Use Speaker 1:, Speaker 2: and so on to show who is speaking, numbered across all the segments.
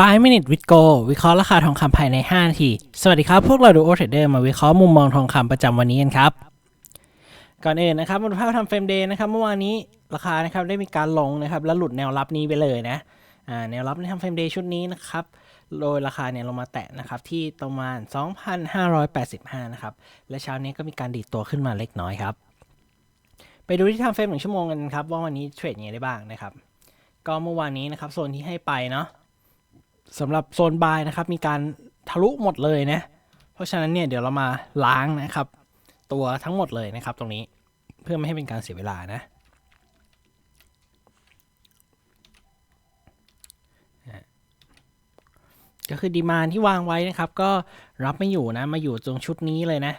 Speaker 1: 5 minute with go วิเคราะห์ราคาทองคำภายใน 5 นาที สวัสดีครับ พวกเราดูโอเทรดเดอร์มาวิเคราะห์มุมมองทองคำประจำวันนี้กันครับ ก่อนอื่นนะครับมาดูภาพทำเฟรมเดย์นะครับ เมื่อวานนี้ราคานะครับได้มีการลงนะครับ แล้วหลุดแนวรับนี้ไปเลยนะแนวรับในทำเฟรมเดย์ชุดนี้นะครับ โดยราคาเนี่ยลงมาแตะนะครับที่ประมาณ 2,585 นะครับ และเช้านี้ก็มีการดีดตัวขึ้นมาเล็กน้อยครับ ไปดูที่ทำเฟรมหนึ่งชั่วโมงกันครับว่าวันนี้เทรดยังไงได้บ้างนะครับ ก็เมื่อวานนี้นะครับโซนที่ให้ไปเนาะ สำหรับโซนบายนะครับมีการทะลุหมดเลยนะเพราะฉะนั้นเนี่ยเดี๋ยวเรามาล้างนะครับ ตัวทั้งหมดเลยนะครับ ตรงนี้เพื่อไม่ให้เป็นการเสียเวลานะก็คือดีมานที่วางไว้นะครับ ก็รับไม่อยู่นะมาอยู่ตรงชุดนี้เลยนะ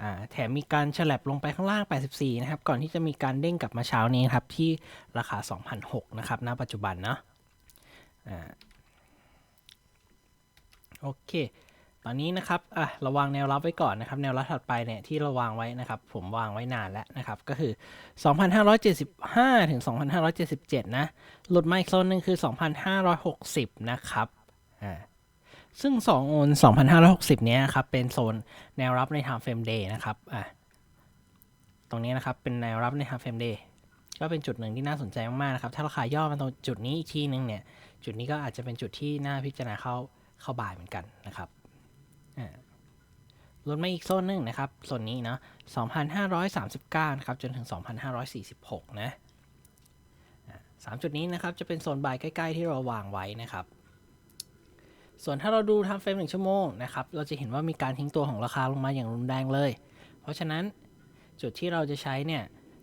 Speaker 1: อ่าแถมมีการฉลับลงไปข้างล่าง 84 นะครับ ก่อนที่จะมีการเด้งกลับมาเช้านี้ครับ ที่ราคา 2,006นะครับณปัจจุบันเนาะอ่า โอเค ตอนนี้นะครับอะราวางแนวรับไว้ก่อนนะครับ แนวรับถัดไปเนี่ยที่ราวางไว้นะครับ ผมวางไว้นานแล้วนะครับ ก็คือ 2,575 ถึง 2,577 นะ หลุดมาอีกโซนหนึ่งคือ 2,560 นะครับอ่าซึ่ง2โอน2,560 เนี้ยครับ เป็นโซนแนวรับใน time frame day นะครับอะตรงนี้นะครับ เป็นแนวรับใน time frame day ก็เป็นจุดหนึ่งที่น่าสนใจมากๆนะครับ ถ้าราคาย่อมาตรงจุดนี้อีกทีนึงเนี่ย จุดนี้ก็อาจจะเป็นจุดที่น่าพิจารณาเข้า เข้าบ่ายเหมือนกันนะครับลดมาอีกโซนหนึ่งนะครับโซนนี้เนาะ2,539นะครับจนถึง 2,546 นะอ่าสามจุดนี้นะครับจะเป็นโซนบายใกล้ ๆ ที่เราวางไว้นะครับ ส่วนถ้าเราดูทำเฟรมหนึ่งชั่วโมงนะครับเราจะเห็นว่ามีการทิ้งตัวของราคาลงมาอย่างรุนแรงเลย เพราะฉะนั้นจุดที่เราจะใช้เนี่ย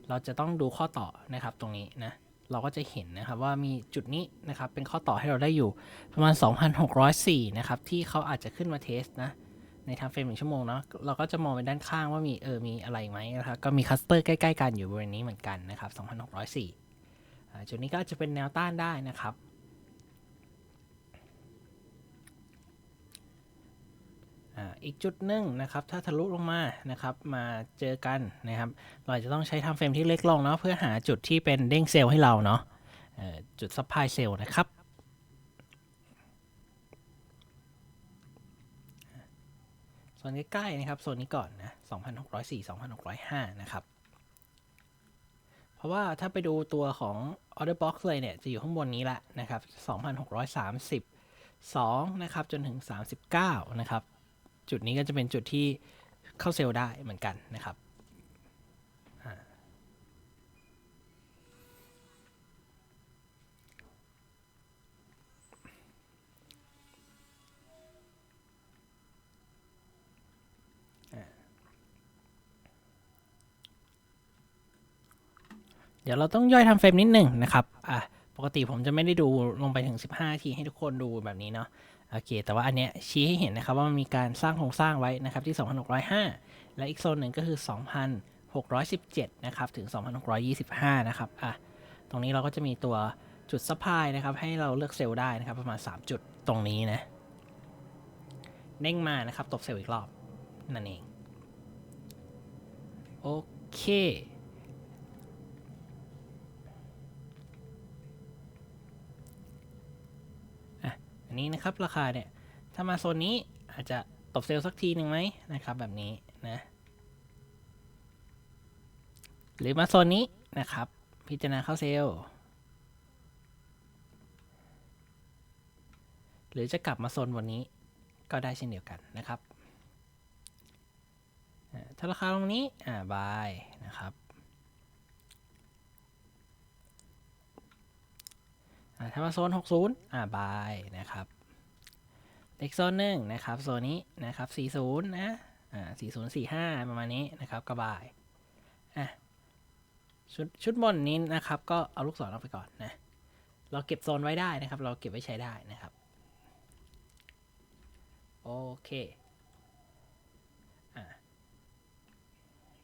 Speaker 1: เราจะต้องดูข้อต่อนะครับตรงนี้นะ เราก็จะเห็นนะครับว่ามีจุดนี้นะครับเป็นข้อต่อให้เราได้อยู่ประมาณ 2,604 นะครับ ที่เขาอาจจะขึ้นมาเทสนะ ในทางเฟรมหนึ่งชั่วโมงเนาะเราก็จะมองไปด้านข้างว่ามีเออมีอะไรไหมนะครับก็มีคัสเตอร์ใกล้ ๆ กันอยู่บริเวณนี้เหมือนกันนะครับ 2,604จุดนี้ก็จะเป็นแนวต้านได้นะครับ อีกจุดหนึ่งนะครับ ถ้าทะลุลงมานะครับ มาเจอกันนะครับ เราจะต้องใช้ทำเฟรมที่เล็กลงเนาะเพื่อหาจุดที่เป็นเด้งเซลล์ให้เราเนาะจุดซัพพลายเซลล์นะครับโซนใกล้ๆนะครับโซนนี้ก่อนนะ2,604 2,605 นะครับ เพราะว่าถ้าไปดูตัวของ order box เลยเนี่ย จะอยู่ข้างบนนี้แหละนะครับ 2,632 นะครับ จนถึง 39 นะครับ จุดนี้ก็จะเป็นจุดที่เข้าเซลล์ได้เหมือนกันนะครับเดี๋ยวเราต้องย่อยทำเฟรมนิดหนึ่งนะครับ อะ ปกติผมจะไม่ได้ดูลงไปถึง 15นาทีให้ทุกคนดูแบบนี้เนาะ โอเค แต่ว่าอันเนี้ยชี้ให้เห็นนะครับว่ามันมีการสร้างโครงสร้างไว้นะครับที่ 2,605 และอีกโซนหนึ่งก็คือ 2,617 นะครับ ถึง 2,625 นะครับ อะ ตรงนี้เราก็จะมีตัวจุดซัพพลายนะครับ ให้เราเลือกเซลล์ได้นะครับ ประมาณ 3 จุดตรงนี้นะ เด้งมานะครับ ตบเซลล์อีกรอบ นั่นเอง โอเค อั นี้นะครับ ราคาเนี่ย ถ้ามาโซนนี้อาจจะตบเซลล์สักทีหนึ่งไหมนะครับ แบบนี้นะ หรือมาโซนนี้นะครับ พิจารณาเข้าเซลล์หรือจะกลับมาโซนบนนี้ก็ได้เช่นเดียวกันนะครับถ้าราคาตรงนี้อ่าบายนะครับอ่า ถ้ามาโซน 60 อ่าบายนะครับอีกโซนหนึ่งนะครับโซนนี้นะครับ 40 นะอ่า4045 ประมาณนี้นะครับก็บายอะชุดชุดบนนี้นะครับ ก็เอาลูกศรออกไปก่อนนะ เราเก็บโซนไว้ได้นะครับ เราเก็บไว้ใช้ได้นะครับ โอเคอะ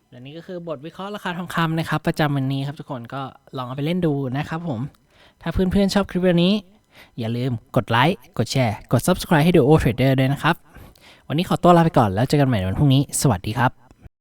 Speaker 1: และนี่ก็คือบทวิเคราะห์ราคาทองคำนะครับ ประจำวันนี้ครับทุกคนก็ลองเอาไปเล่นดูนะครับผม ถ้าเพื่อนๆชอบคลิปวันนี้ อย่าลืมกดไลค์ กดแชร์ กด Subscribe ให้ดูโอเทรดเดอร์ด้วยนะครับ วันนี้ขอตัวลาไปก่อนแล้วเจอกันใหม่ในวันพรุ่งนี้ สวัสดีครับ